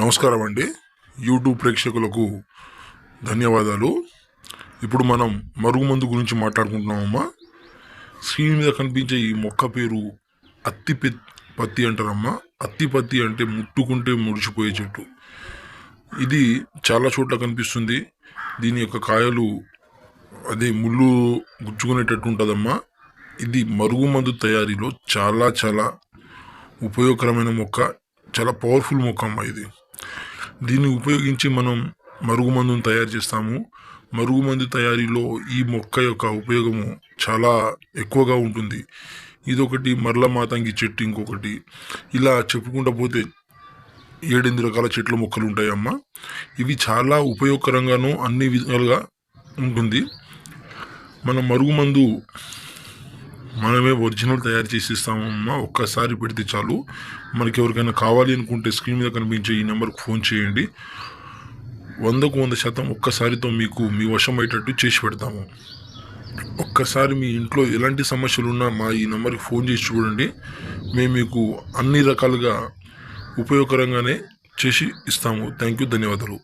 నమస్కారం అండి యూట్యూబ్ ప్రేక్షకులకు ధన్యవాదాలు. ఇప్పుడు మనం మరుగుమందు గురించి మాట్లాడుకుంటున్నామమ్మా. స్క్రీన్ మీద కనిపించే ఈ మొక్క పేరు అత్తి పత్తి అంటారమ్మా. అత్తి పత్తి అంటే ముట్టుకుంటే ముడిచిపోయే చెట్టు. ఇది చాలా చోట్ల కనిపిస్తుంది. దీని యొక్క కాయలు అదే ముళ్ళు గుచ్చుకునేటట్టు ఉంటుందమ్మా. ఇది మరుగుమందు తయారీలో చాలా చాలా ఉపయోగకరమైన మొక్క. చాలా పవర్ఫుల్ మొక్క అమ్మా ఇది. దీన్ని ఉపయోగించి మనం మరుగుమందును తయారు చేస్తాము. మరుగుమందు తయారీలో ఈ మొక్క యొక్క ఉపయోగము చాలా ఎక్కువగా ఉంటుంది. ఇదొకటి మరల మాతంగి చెట్టు ఇంకొకటి. ఇలా చెప్పుకుంటూ పోతే ఏడెనిమిది రకాల చెట్ల మొక్కలు ఉంటాయమ్మ. ఇవి చాలా ఉపయోగకరంగాను అన్ని విధాలుగా ఉంటుంది. మన మరుగుమందు మనమే ఒరిజినల్ తయారు చేసి ఇస్తామమ్మా ఒక్కసారి పెడితే చాలు. మనకి ఎవరికైనా కావాలి అనుకుంటే స్క్రీన్ మీద కనిపించే ఈ నెంబర్కి ఫోన్ చేయండి. వందకు వంద శాతం ఒక్కసారితో మీకు మీ వశం అయ్యేటట్టు చేసి పెడతాము. ఒక్కసారి మీ ఇంట్లో ఎలాంటి సమస్యలు ఉన్నా మా ఈ నెంబర్కి ఫోన్ చేసి చూడండి. మేము మీకు అన్ని రకాలుగా ఉపయోగకరంగానే చేసి ఇస్తాము. థ్యాంక్ యూ ధన్యవాదాలు.